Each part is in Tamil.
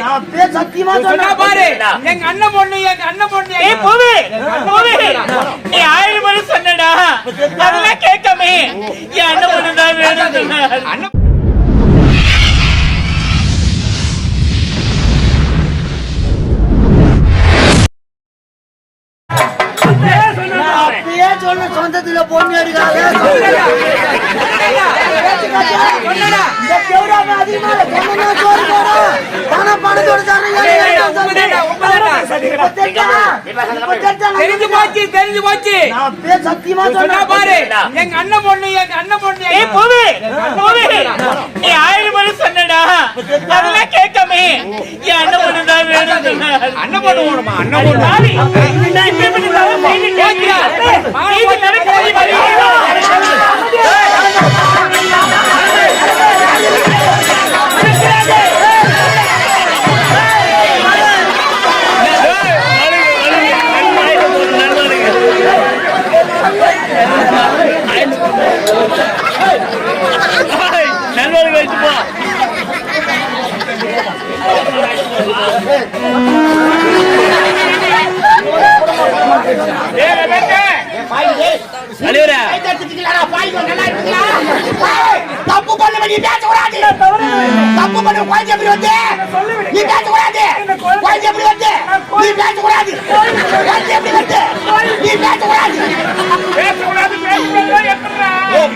நான் பேர் சத்தியமா சொன்னா பாரு. எங்க அண்ணன் பொண்ணு எங்க அண்ணன் பொண்ணு ஏய் பூவி. பூவி. நீ ஆயிரம் முறை சொன்னடா. அதெல்லாம் கேட்காமே. என் அண்ணன் பொண்ணு தான் வேணும் சொன்ன. அண்ணன் நான் அப்பயே சொன்ன சொந்தத்துல பொண்ணு எடுக்காத. தெரிஞ்சா? போச்சு தெரிஞ்சு போச்சு. நான் பேர் சத்தியமா சொன்னா சொன்னேன் பாரு. எங்க அண்ணன் பொண்ணு எங்க அண்ணன் பொண்ணு. ஏய் பூவி. பூவி. நீ ஆயிரம் முறை சொன்னடா. அதெல்லாம் கேட்காமே. என் அண்ணன் பொண்ணு தான் வேணும் சொன்ன. அண்ணன் பொண்ணு வேணுமா? அண்ணன் பொண்ணு. சாமி, நான் இப்ப எப்படி சாமி செய்தி கேட்கிறேன்? தப்பு பண்ண நீ பேசக்கூடாது தப்பு பண்ண குழந்தை எப்படி வந்து நீ பேசக்கூடாது குழந்தை எப்படி வந்து நீ பேசக்கூடாது குழந்தை எப்படி வந்து நீ பேச கூடாது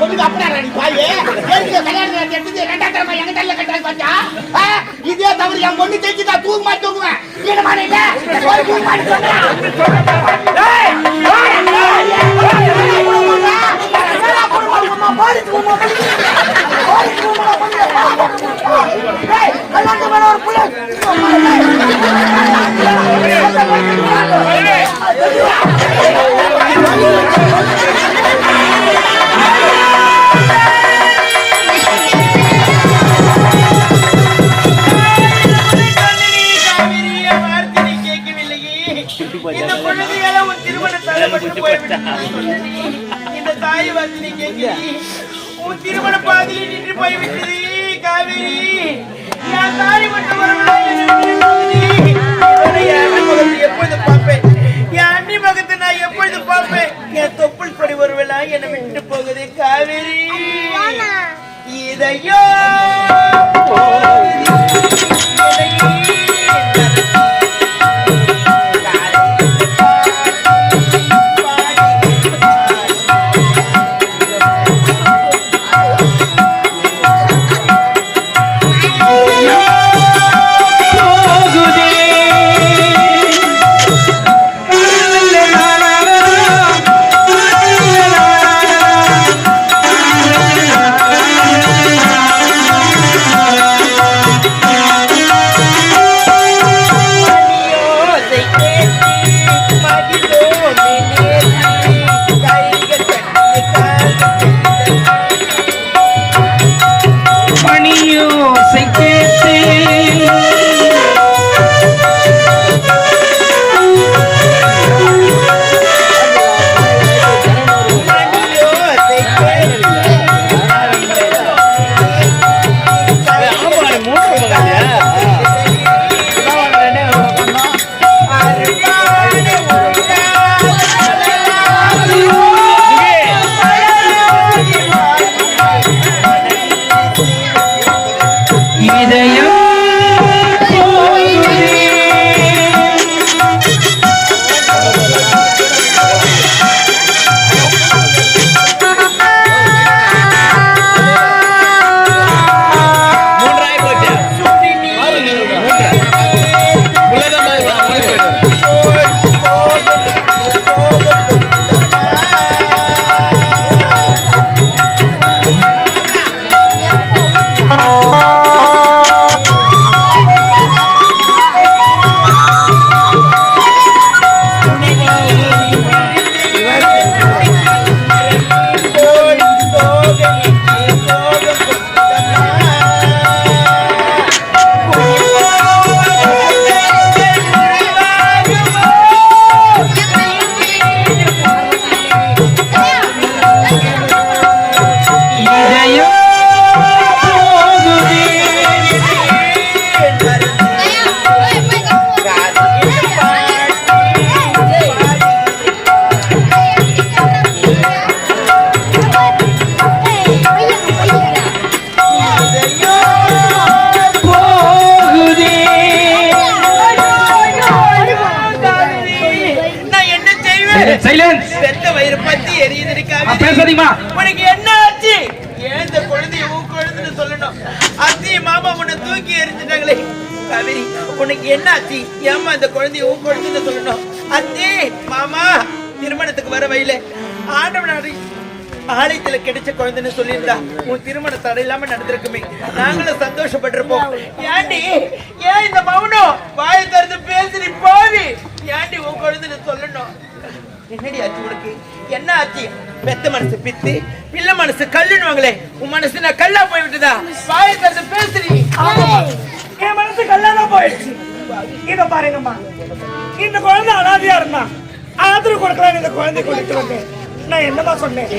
பொண்ணுக்கு அப்படியா நீ எடுத்து ரெண்டாம் தரமா எங்க தள்ள கட்டாது இதே தவிர என் பொண்ணு தெரிஞ்சு தூக்கு மாட்டி தூக்குவேன் என்ன தூக்கு மாட்டி இந்த குழந்தையால உன் திருமணம் தடைபட்டு போய்விட்டது. இந்த தாய் வார்த்தை கேட்கிறீ உன் திருமண பாதையில் நின்று போய்விட்டது காவேரி. என் தாய் மட்டும் வரவில்லை என் எப்பொழுது பார்ப்பேன் என் அண்ணி முகத்தை நான் எப்பொழுது பார்ப்பேன் என் தொப்புள் கொடி ஒருவேளா என்னை விட்டு போகுது காவேரி. இதையோ ஆ கிடைச்ச குழந்தைன்னு சொல்லியிருந்தா உன் திருமண தடை இல்லாம நடந்திருக்குமே. நாங்களும் சந்தோஷப்பட்டிருப்போம். ஏண்டி ஏன் இந்த மௌனம்? வாய திறந்து பேசுறி போவி ஏண்டி உன் குழந்தைன்னு சொல்லணும்? என்னடி ஆச்சு உனக்கு? என்ன ஆச்சு? பெத்த மனசு பித்து பிள்ளை மனசு கல்லுன்னுவாங்களே உன் மனசு நான் கல்லா போய்விட்டுதா? விட்டுதா வாயை திறந்து பேசுறி என் மனசு கல்லாதான் போயிடுச்சு. இத பாருங்கம்மா. இந்த குழந்தை அனாதியா இருந்தா ஆதரவு கொடுக்கலாம் இந்த குழந்தை கொடுத்து வந்தேன். நான் என்னமா சொன்னேன்?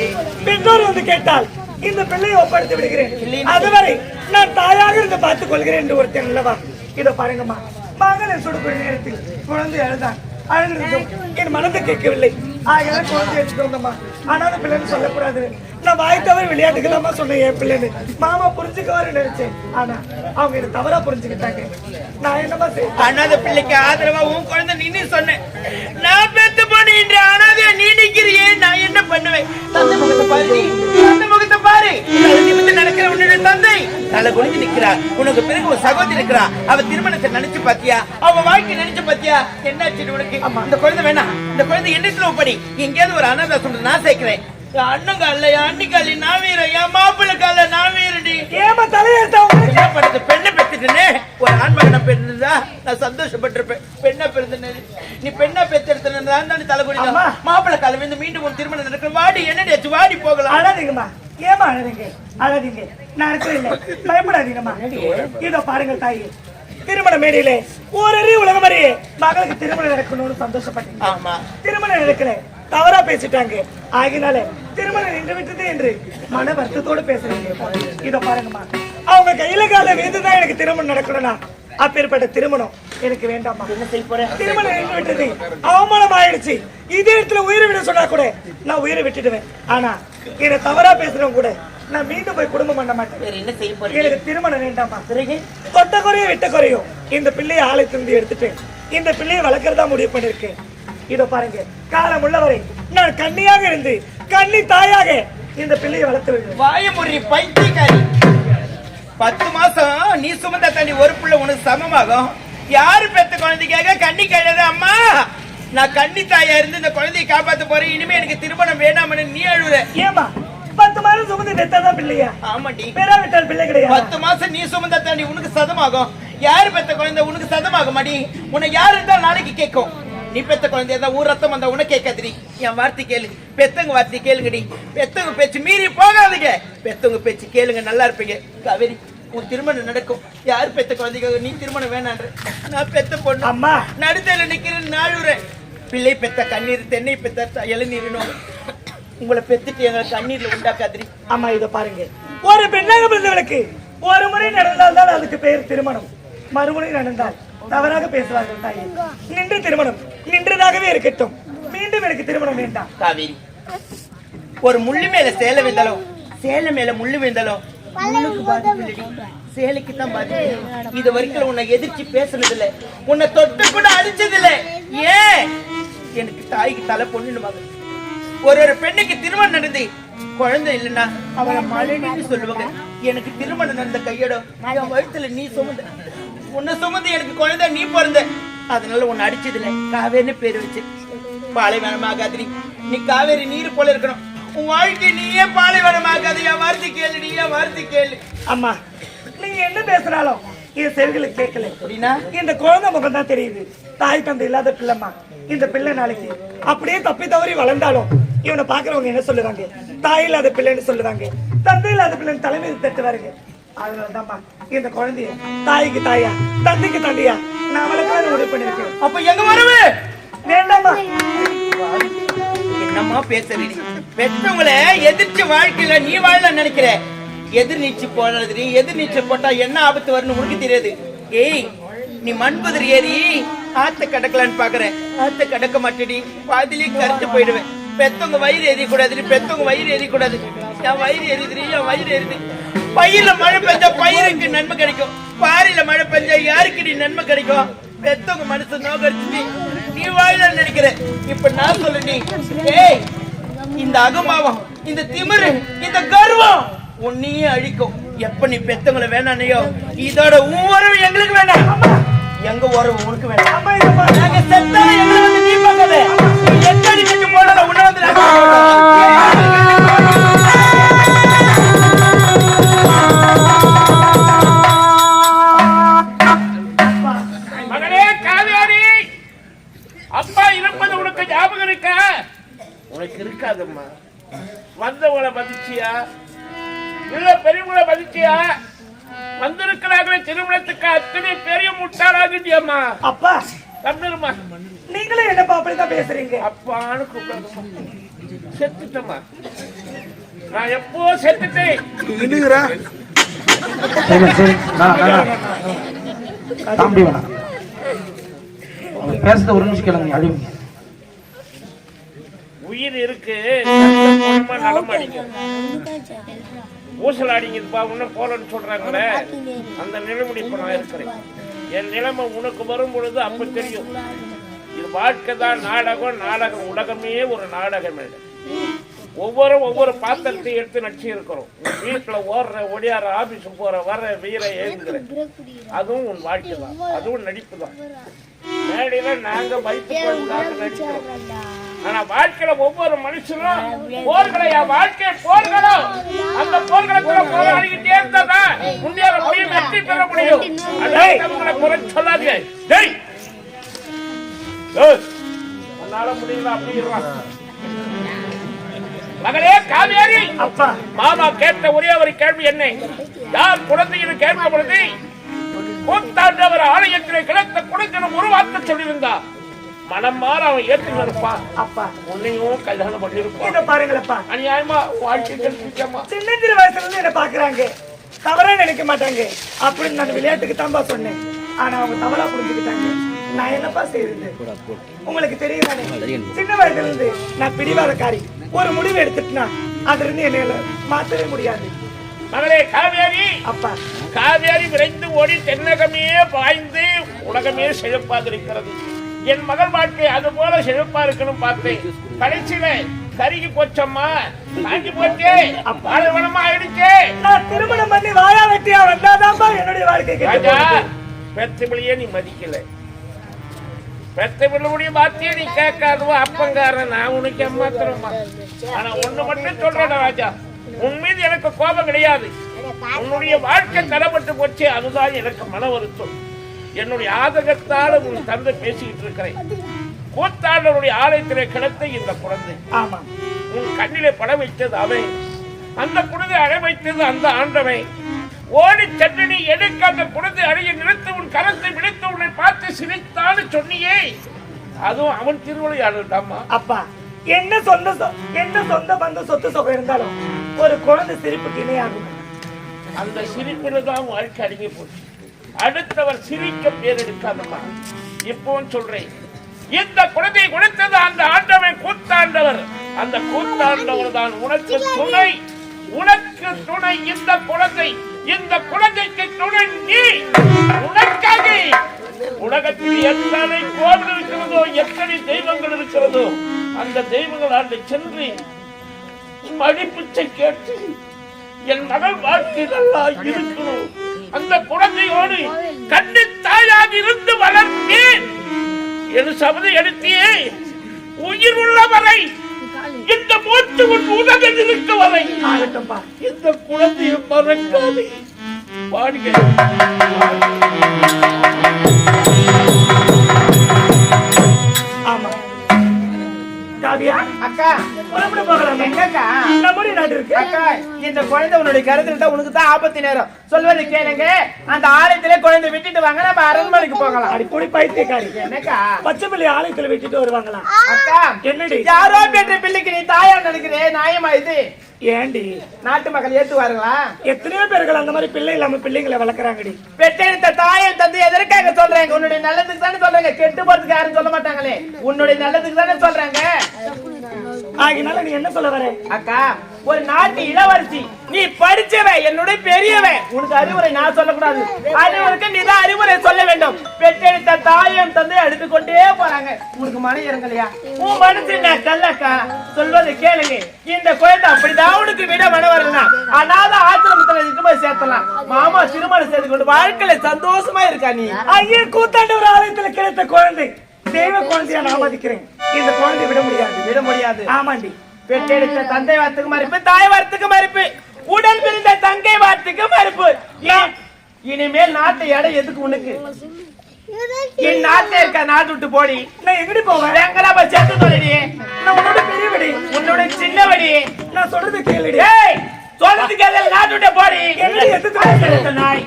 பெற்றோர் வந்து கேட்டால் இந்த பிள்ளையை ஒப்படைத்து விடுகிறேன். அதுவரை நான் தாயாக இருந்து பார்த்துக் கொள்கிறேன் என்று ஒருத்தன் அல்லவா? இத பாருங்கம்மா மகளிர் சுடுக்குழி நேரத்தில் குழந்தை அழுதான். அழுதும் என் மனதை கேட்கவில்லை. ஆகிய குழந்தை எடுத்துட்டு வந்தம்மா ஆனாலும் பிள்ளைன்னு சொல்லக்கூடாது. நான் வாய் தவிர விளையாட்டுக்கலாமா சொன்னேன் என் பிள்ளைன்னு. மாமா புரிஞ்சுக்கவாரு நினைச்சேன். ஆனா அவங்க என்ன தவறா புரிஞ்சுக்கிட்டாங்க. நான் என்னமா செய்ய அண்ணாத பிள்ளைக்கு ஆதரவா உன் குழந்தை நின்னு சொன்னேன். நான் பெத்து போன இன்று அனாதையா நீ நிக்கிறியே நான் என்ன பண்ணுவேன்? தந்தை முகத்தை பாரு தந்தை முகத்தை பாரு. தலை நடக்கிற உன்னுடைய தந்தை. தலை குனிஞ்சு நிக்கிறா. உனக்கு பிறகு ஒரு சகோதரி இருக்கிறா. அவ திருமணத்தை நினைச்சு பாத்தியா? அவ வாழ்க்கை நினைச்சு பாத்தியா? என்னாச்சு உனக்கு? அந்த குழந்தை வேணாம். இந்த குழந்தை என்ன என்னத்துல படி எங்கேயாவது ஒரு அனாதை சொல்றது நான் சேர்க்கிறேன். என் அண்ணங்க அல்ல என் அண்ணிக்காலி நான் என் மாப்பிள்ளைக்கு அல்ல நான் வீரடி ஏமா என்ன பண்றது பெண்ணை பெத்துட்டேனே ஒரு ஆண் மகனை நான் சந்தோஷப்பட்டிருப்பேன். பெண்ணை பிறந்தனே நீ பெண்ணை பெத்தெடுத்தேன் நான் தானே தலை குடிங்க அம்மா. மாப்பிள்ளை காலம் வந்து மீண்டும் ஒரு திருமணம் நடக்கிற வாடி என்னடி வாடி போகலாம். அழாதீங்கம்மா. ஏமா அழாதீங்க? அழாதீங்க. நான் இருக்கிறேன் இல்ல. பயப்படாதீங்கம்மா. இதோ பாருங்க தாயி. திருமண மேடையிலே ஒரு உலகம் அறிய. மகளுக்கு திருமணம் நடக்கணும்னு சந்தோஷப்பட்டீங்க. ஆமா. திருமணம் நடக்கல. தவறா பேசிட்டாங்க. ஆகினால திருமணம் நின்று விட்டது என்று மன வருத்தத்தோட பேசுறீங்க. இத பாருங்கம்மா. அவங்க கையில கால வேண்டுதான் எனக்கு திருமணம் நடக்கணும்னா. அப்பேற்பட்ட திருமணம் எனக்கு வேண்டாமா என்ன செய்ய போறேன்? திருமணம் நின்று விட்டது. அவமானம் ஆயிடுச்சு இதே இடத்துல உயிரை விட சொன்னா கூட நான் உயிரை விட்டுடுவேன். ஆனா என்ன தவறா பேசுறவங்க கூட நான் மீண்டும் போய் குடும்பம் பண்ண மாட்டேன். என்ன செய்ய போறேன் எனக்கு திருமணம் வேண்டாமா பிறகு? தொட்ட குறையும் விட்ட குறையும் இந்த பிள்ளையை ஆலயத்திலிருந்து எடுத்துட்டு இந்த பிள்ளையை வளர்க்கறதா முடிவு பண்ணிருக்கேன் இதோ பாருங்க காலம் உள்ளவரை நான் கன்னியாக இருந்து கன்னி தாயாக இந்த பிள்ளையை வளர்த்து வருகிறேன் வாய முறி பைத்தியக்காரி. பத்து மாசம் நீ சுமந்த தண்ணி ஒரு புள்ள உனக்கு சமமாகும். யாரு பெத்த குழந்தைக்காக கண்ணி கழுத அம்மா? நான் கண்ணி தாயா இருந்து இந்த குழந்தையை காப்பாத்த போறேன். இனிமே எனக்கு திருமணம் வேணாம்னு நீ அழுவுற. ஏமா பத்து மாதம் சுமந்து நெத்தாதான் பிள்ளையா? ஆமாடி பெறாவிட்டால் பிள்ளை கிடையாது. பத்து மாசம் நீ சுமந்த தாண்டி உனக்கு சதமாகும். யாரு பெத்த குழந்தை உனக்கு சதமாகும் அடி உன்னை யாரு இருந்தாலும் நாளைக்கு கேட்கும். நீ பெத்த குழந்தை இருந்தா ஊர் ரத்தம் வந்தா உனக்கு கேட்காதுடி. என் வார்த்தை கேளு. பெத்தவங்க வார்த்தை கேளுங்கடி. பெத்தவங்க பேச்சு மீறி போகாதீங்க. பெத்தவங்க பேச்சு கேளுங்க நல்லா இருப்பீங்க. காவேரி உன் திருமணம் நடக்கும். யார் பெத்த குழந்தைக்காக நீ திருமணம் வேணான்ற. நான் பெத்த பொண்ணு. அம்மா. நடுத்தல நிக்கிறேன் நாழுறேன். பிள்ளை பெத்த கண்ணீர் தென்னை பெத்த இளநீர்னும் உங்களை பெத்துட்டு எங்களை கண்ணீர்ல உண்டாக்காதிரி அம்மா இத பாருங்க. ஒரு பெண்ணாக பிறந்தவளுக்கு ஒரு முறை நடந்தால் தான் அதுக்கு பெயர் திருமணம். மறுமுறை நடந்தால். தவறாக பேசுவார்கள் தாயே. நின்று திருமணம் நின்றதாகவே இருக்கட்டும். மீண்டும் எனக்கு திருமணம் வேண்டாம். காவேரி ஒரு முள்ளு மேல சேலை விழுந்தாலும் சேலை மேல முள்ளு விழுந்தாலும் முள்ளுக்கு பாதிப்பு இல்லடி சேலைக்கு தான் பாதிப்பு இது வரைக்கும் உன்னை எதிர்த்து பேசுனது இல்ல உன்னை தொட்டு கூட அடிச்சது இல்ல ஏன் எனக்கு தாய்க்கு தலை பொண்ணுன்னு ஒரு ஒரு பெண்ணுக்கு திருமணம் நடந்து குழந்தை இல்லைன்னா அவளை மழைன்னு சொல்லுவாங்க. எனக்கு திருமணம் நடந்த கையோட என் வயித்துல நீ சுமந்த உன்னை சுமந்து எனக்கு குழந்தை நீ பிறந்த. அதனால உன்னை அடிச்சது இல்ல காவேரின்னு பேர் வச்சு. பாலைவனம் ஆகாதிரி நீ காவேரி நீர் போல இருக்கணும். உன் வாழ்க்கை நீயே பாலைவனம் ஆகாது என் வார்த்தை கேளு நீ என் வார்த்தை கேளு. அம்மா நீங்க என்ன பேசுறாலும் என் செவிகளுக்கு கேட்கல. அப்படின்னா? இந்த குழந்தை முகம் தான் தெரியுது. தாய் தந்தை இல்லாத பிள்ளைமா இந்த பிள்ளை நாளைக்கு அப்படியே தப்பி தவறி வளர்ந்தாலும் இவனை பாக்குறவங்க என்ன சொல்லுவாங்க? தாய் இல்லாத பிள்ளைன்னு சொல்லுவாங்க. தந்தை இல்லாத பிள்ளைன்னு தலைமையில் தட்டுவாருங்க. இந்த குழந்தைய தாய்க்கு தாயா தந்தைக்கு தந்தையா நான் வளர்க்கலாம்னு முடிவு பண்ணிருக்கேன் அப்ப எங்க வரவு? வேண்டாமா என்னம்மா பேசுறீங்க பெற்றவங்களை எதிர்த்து வாழ்க்கையில நீ வாழல நினைக்கிற? எதிர் நீச்சு போனது எதிர் நீச்சல் போட்டா என்ன ஆபத்து வரும்னு உனக்கு தெரியாது. ஏய் நீ மண்புதிர் ஏறி ஆத்த கடக்கலான்னு பாக்குற. ஆத்த கடக்க மாட்டேடி பாதிலே கருத்து போயிடுவேன். பெத்தவங்க வயிறு எரிய கூடாது பெத்தவங்க வயிறு எரிய கூடாது என் வயிறு எரியுது என் வயிறு எரியுது. பயிர்ல மழை பெஞ்சா பயிருக்கு நன்மை கிடைக்கும். பாறையில மழை பெஞ்சா யாருக்கு நீ நன்மை கிடைக்கும்? பெத்தவங்க மனசு நோக்கடிச்சு நீ வாயில நினைக்கிற இப்ப நான் சொல்லு நீ ஏய் இந்த அகமாவம் இந்த திமிரு இந்த கர்வம் உன்னையே அழிக்கும். எப்ப நீ பெத்தவங்களை வேணானையோ இதோட உன் உறவு எங்களுக்கு வேணாம். எங்க உறவு உனக்கு வேண்டாம் நாங்க செத்தா செத்துட்டம்மா நான் எப்போ செத்துட்டேன்? அவங்க பேசுறத ஒரு நிமிஷம் கேளுங்க அழிவுங்க. உயிர் இருக்கு நலம் அடிக்கும் ஊசலாடிங்கப்பா இன்னும் போலன்னு சொல்றாங்களே. அந்த நிலைமுடி இப்ப நான் இருக்கிறேன். என் நிலைமை உனக்கு வரும் பொழுது அப்ப தெரியும். இது வாழ்க்கை தான் நாடகம் நாடகம் உலகமே ஒரு நாடகம் இல்லை. ஒவ்வொரு ஒவ்வொரு பாத்திரத்தை எடுத்து நடிச்சு இருக்கிறோம். வீட்டுல ஓடுற ஒடியார ஆபீஸ் போற வர வீர ஏங்குற. அதுவும் உன் வாழ்க்கை தான். அதுவும் நடிப்பு தான். மேடையில நாங்க வைத்து நடிக்கிறோம். ஆனா வாழ்க்கையில ஒவ்வொரு மனுஷனும் போர்களை என் வாழ்க்கை போர்களும் அந்த போர்க்களத்துல போராடிக்கிட்டே இருந்தா முன்னேற முடியும் வெற்றி பெற முடியும். அதான் உங்களை குறை சொல்லாதீங்க. டேய்! உன்னால முடியல அப்படிங்கிறான் காவேரி அப்பா. மாமா கேட்ட ஒரே ஒரு கேள்வி என்ன? யார் குழந்தைன்னு கேட்க பொழுது கூத்தாண்டவர் ஆலயத்திலே கிடத்த குழந்தையும் உருவாக்க சொல்லியிருந்தா. மனம் மாற அவன் இருப்பான் அப்பா. உன்னையும் கல்யாணம் பண்ணிருப்பான் இத பாருங்களப்பா. அநியாயமா வாழ்க்கை கெடுத்துட்டேம்மா. சின்ன சிறு வயசுல இருந்து என்ன பாக்குறாங்க? தவறா நினைக்க மாட்டாங்க. அப்படின்னு நான் விளையாட்டுக்கு தான்பா சொன்னேன். ஆனா அவங்க தவறா புரிஞ்சுக்கிட்டாங்க. நான் என்னப்பா செய்யறது உங்களுக்கு தெரியும். தானே சின்ன வயசுல இருந்து நான் பிடிவாதக்காரி. ஒரு முடிவு எடுத்துட்டுனா அதுல இருந்து என்ன மாத்தவே முடியாது. மகளே காவேரி! அப்பா. காவேரி விரைந்து ஓடி தென்னகமே பாய்ந்து உலகமே செழிப்பாக இருக்கிறது. என் மகள் வாழ்க்கை அது போல செழிப்பா இருக்கணும் பார்த்தேன். கடைசியில கருகி போச்சம்மா. தாங்கி போச்சே. பாலைவனமா ஆயிடுச்சே. நான் திருமணம் பண்ணி வாயா வெட்டியா வந்தாதான்ப்பா என்னுடைய வாழ்க்கை. பெத்தபிளியே நீ மதிக்கல. பெத்தபிள்ளுடைய வார்த்தையை நீ கேட்காதவோ அப்பங்காரன் நான் உனக்கு ஏமாத்துறேம்மா. ஆனா ஒண்ணு மட்டும் சொல்றேன் ராஜா. உன் மீது எனக்கு கோபம் கிடையாது. உன்னுடைய வாழ்க்கை தரப்பட்டு போச்சு அதுதான் எனக்கு மன வருத்தம். என்னுடைய ஆதகத்தால உன் தந்தை பேசிக்கிட்டு இருக்கிறேன். கூத்தாண்டவருடைய ஆலயத்திலே கிடத்த இந்த குழந்தை. ஆமா உன் கண்ணிலே பட வைத்தது அவன். அந்த குழந்தை அழ வைத்தது அந்த ஆண்டவன். ஓடி சென்று நீ அந்த குழந்தை அடைய நிறுத்து? உன் கரத்தை விடுத்து உன்னை பார்த்து சிரித்தான்னு சொன்னியே. அதுவும் அவன் திருவிளையாடல் தாம்மா. அப்பா என்ன சொந்த என்ன சொந்த பந்த சொத்து சுகம் இருந்தாலும் ஒரு குழந்தை சிரிப்புக்கு இணையாகும். அந்த சிரிப்பில் தான் வாழ்க்கை அடங்கி போச்சு. அடுத்தவர் சிரிக்க பேர் எடுக்காதம்மா. இப்பவும் சொல்றேன். இந்த குழந்தையை கொடுத்தது அந்த ஆண்டவன் கூத்தாண்டவர். அந்த கூத்தாண்டவர் தான் உனக்கு துணை. உனக்கு துணை இந்த குழந்தை. இந்த குழந்தைக்கு துணை நீ உனக்காக. உலகத்தில் எத்தனை கோவில் இருக்கிறதோ எத்தனை தெய்வங்கள் இருக்கிறதோ அந்த தெய்வங்கள் ஆண்டு சென்று மடிப்பிச்சை கேட்டு என் மகள் வாழ்க்கை நல்லா இருக்கணும் அந்த குழந்தையோடு கண்ணி தாயாக இருந்து வளர்த்தேன் என் சபதை எடுத்தியே உயிர் உள்ளவரை இந்த மூச்சு உன் உலகில் இருக்க வரை. இந்த குழந்தையை மறக்காதே. பாடுக எங்கக்கா நம்முடைய நாடு இருக்கு? அக்கா இந்த குழந்தை உன்னுடைய கருத்துல உனக்கு தான் ஆபத்து நேரம். சொல்வது கேளுங்க. அந்த ஆலயத்திலே குழந்தை விட்டுட்டு வாங்க நம்ம அரண்மனைக்கு போகலாம். அடி போய் பைத்தியக்காரி. என்னக்கா? பச்சை பிள்ளை ஆலயத்துல விட்டுட்டு வருவாங்களாம். அக்கா என்னடி? யாரோ பெற்ற பிள்ளைக்கு நீ தாயா நினைக்கிறே நியாயமா இது? ஏண்டி? நாட்டு மக்கள் ஏத்துவாருங்களா எத்தனையோ பேர்கள் அந்த மாதிரி பிள்ளை இல்லாம பிள்ளைங்களை வளர்க்குறாங்கடி. பெற்றெடுத்த தாயை தந்து எதற்காக சொல்றாங்க? உன்னுடைய நல்லதுக்கு தானே சொல்றாங்க. கெட்டு போறதுக்கு யாரும் சொல்ல மாட்டாங்களே. உன்னுடைய நல்லதுக்கு தானே சொல்றாங்க. ஆகினால நீ என்ன சொல்ல வர? அக்கா ஒரு நாட்டு இளவரசி. நீ படிச்சவன் என்னுடைய பெரியவன் உனக்கு அறிவுரை நான் சொல்லக்கூடாது. அறிவுரைக்கு நீ தான் அறிவுரை சொல்ல வேண்டும். பெற்றெடுத்த தாயும் தந்தை எடுத்துக்கொண்டே போற போறாங்க. உனக்கு மன இறங்கலையா? உன் மனசு நான் கல்லக்கா? சொல்வதை கேளுங்க. இந்த குழந்தை உனக்கு விட மன வரலாம் அனாத ஆசிரமத்துல இட்டு போய் சேர்த்தலாம். மாமா திருமணம் செய்து கொண்டு வாழ்க்கையில சந்தோஷமா இருக்கா நீ? ஐயே கூத்தாண்டவர் ஆலயத்துல கிடைத்த குழந்தை. தெய்வ குழந்தையா நான் மதிக்கிறேன் இந்த குழந்தை விட முடியாது. விட முடியாது. ஆமாண்டி. பெற்றெடுத்த தந்தை வார்த்தைக்கு மறுப்பு தாய் வார்த்தைக்கு மறுப்பு. உடன் பிறந்த தங்கை வார்த்தைக்கு மறுப்பு. இனி- இனிமேல் நாட்டு இடம் எதுக்கு உனக்கு? என் நாட்டை இருக்க? நாட்டு விட்டு போடி. நான் எங்கடி போவேன்? எங்கடா போய் செத்து தொலைடி? நான் உன்னோட பெரியவடி. உன்னோட சின்னவடி. நான் சொல்றது கேளுடி. ஏய் சொல்றதுக்கு எதில் நாட்டு விட்டு போடி. எங்கடி எத்து தொலைச்ச நாய்.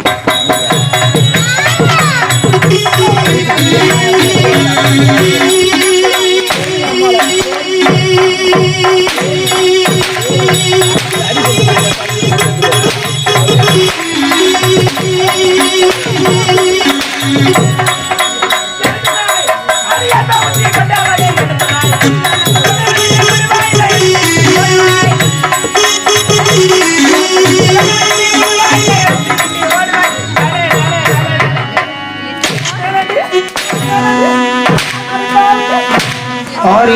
ஆரிரோ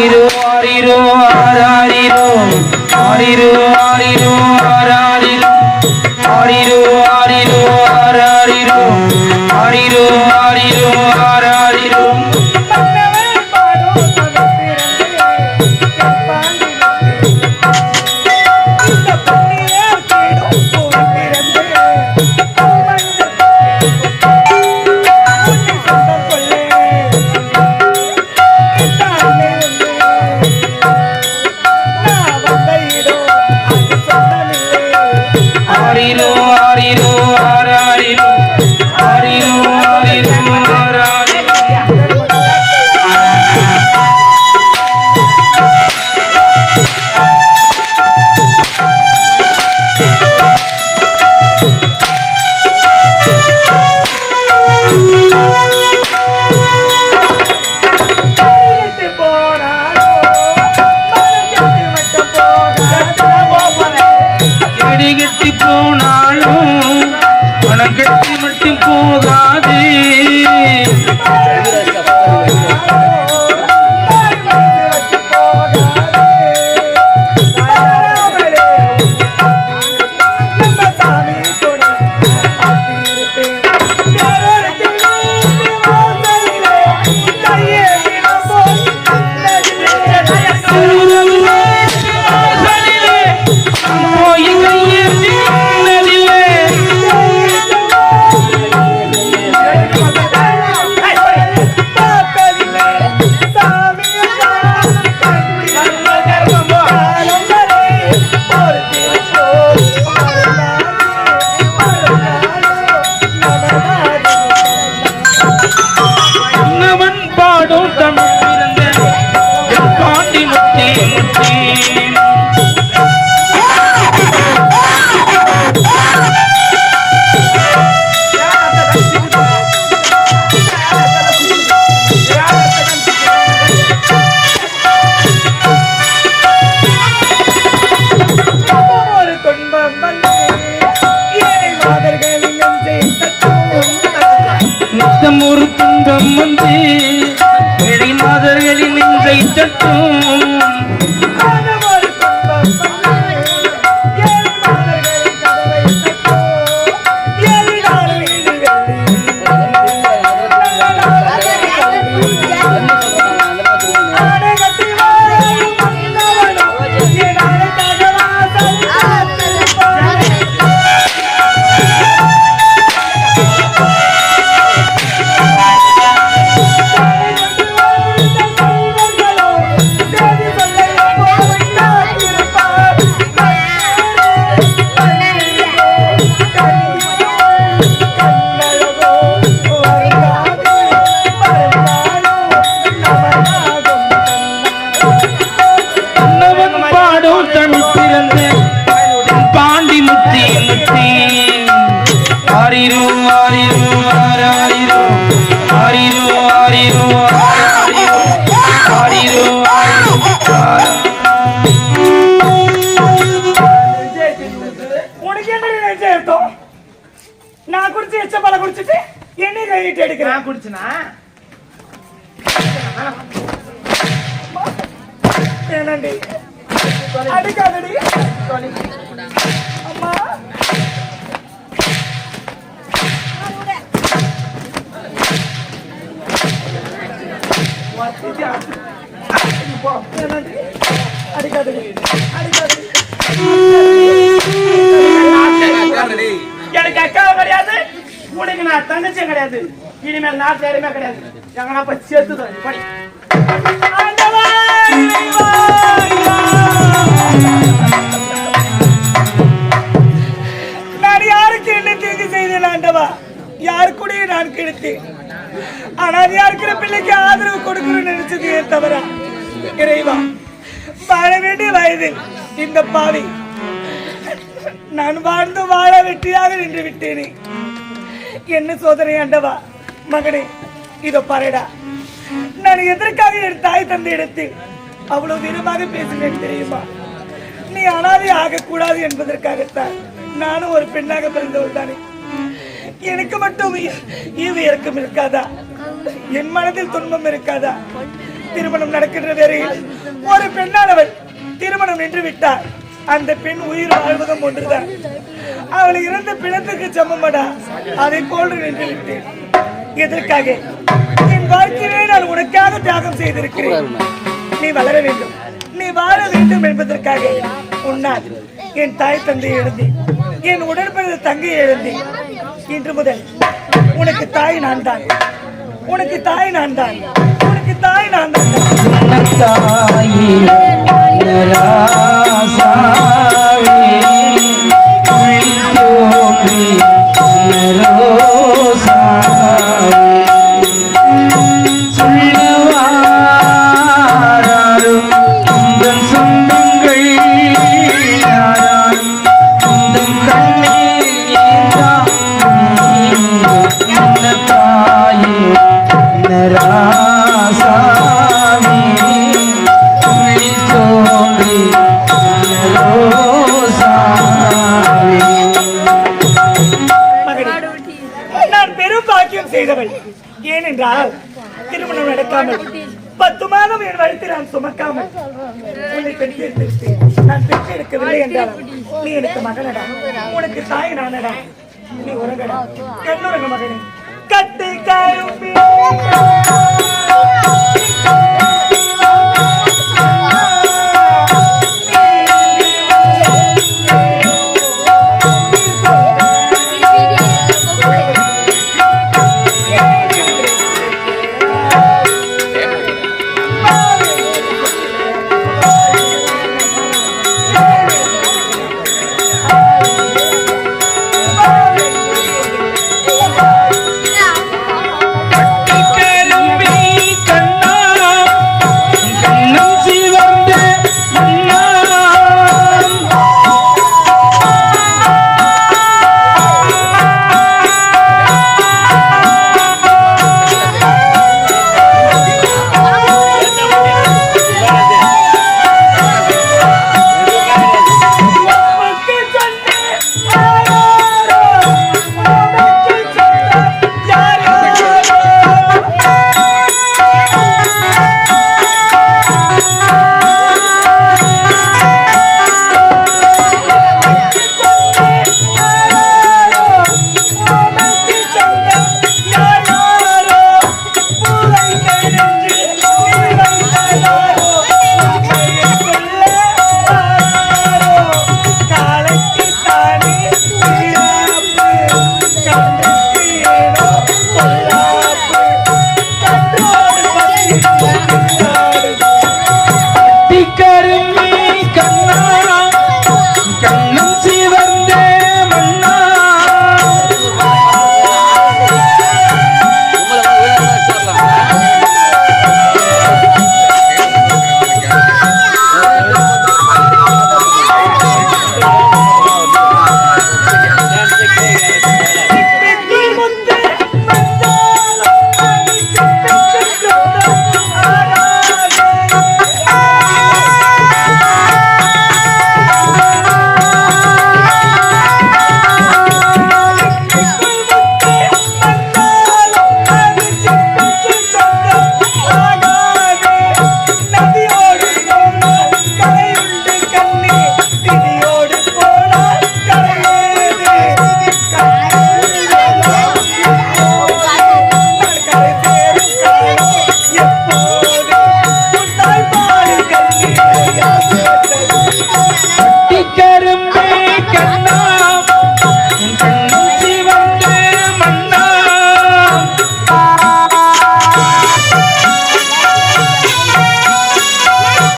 Miro. Yeah. முத்தி முத்தி நான் குடிச்சு எச்ச பல குடிச்சிட்டு என்ன கையிட்டு எடுக்கிறேன். நான் குடிச்சனா? வேணாண்டி. அடிக்காதடி. அம்மா. அடிக்காதடி. அடிக்காதடி. எனக்கு அக்காவும் கிடையாது. உனக்கு நான் தங்கச்சியும் கிடையாது. இனிமேல் நான் யாருமே கிடையாது. எங்கன்னா போய் சேர்த்து படி. ஆண்டவா, நான் யாருக்கு என்ன தீங்கு செய்தேன் ஆண்டவா? யாரு கூட நான் கிடைத்தேன். ஆனால் இருக்கிற பிள்ளைக்கு ஆதரவு கொடுக்கணும்னு நினைச்சது ஏன் தவறா? இறைவா வாழ வேண்டிய வயது இந்த பாவி. நான் வாழ்ந்து வாழ வெற்றியாக நின்று விட்டேனே. என்ன சோதனை அண்டவா மகனே இதோ பாருடா. நான் எதற்காக என் தாய் தந்தை இடத்தில் அவ்வளவு தினமாக பேசினேன் தெரியுமா? நீ அனாதை ஆகக்கூடாது என்பதற்காகத்தான் நானும் ஒரு பெண்ணாக பிறந்தவள் தானே. எனக்கு மட்டும் ஈவு இறக்கம் இருக்காதா? என் மனதில் துன்பம் இருக்காதா? திருமணம் நடக்கின்ற வேறையில் ஒரு பெண்ணானவள் திருமணம் நின்று விட்டார். அந்த பெண் உயிர் வாழ்வதும் ஒன்றுதான். அவள் இறந்த பிணத்துக்கு சமமடா? அதை போன்று நின்று விட்டேன். எதற்காக? என் வாழ்க்கையை நான் உனக்காக தியாகம் செய்திருக்கிறேன். நீ வளர வேண்டும். நீ வாழ வேண்டும் என்பதற்காக உன்னால் என் தாய் தந்தை எழுந்தி என் உடன்பிறந்த தங்கை எழுந்தி இன்று முதல் உனக்கு தாய் நான் தான். உனக்கு தாய் நான் தான். உனக்கு தாய் நான் தான். மகனே, பாக்கியம் ஏனென்றால் திருமணம் நடக்காமல் பத்து மாதம் என் வயிற்று நான் சுமக்காமல் உன்னை பெற்றெடுத்திருப்பேன். நான் பெற்றெடுக்கவில்லை என்றால் நீ எனக்கு மகனடா. உனக்கு தாய் நானடா நீ உறங்கடா. கண்ணுறங்க மகனே. கத்தை காயும்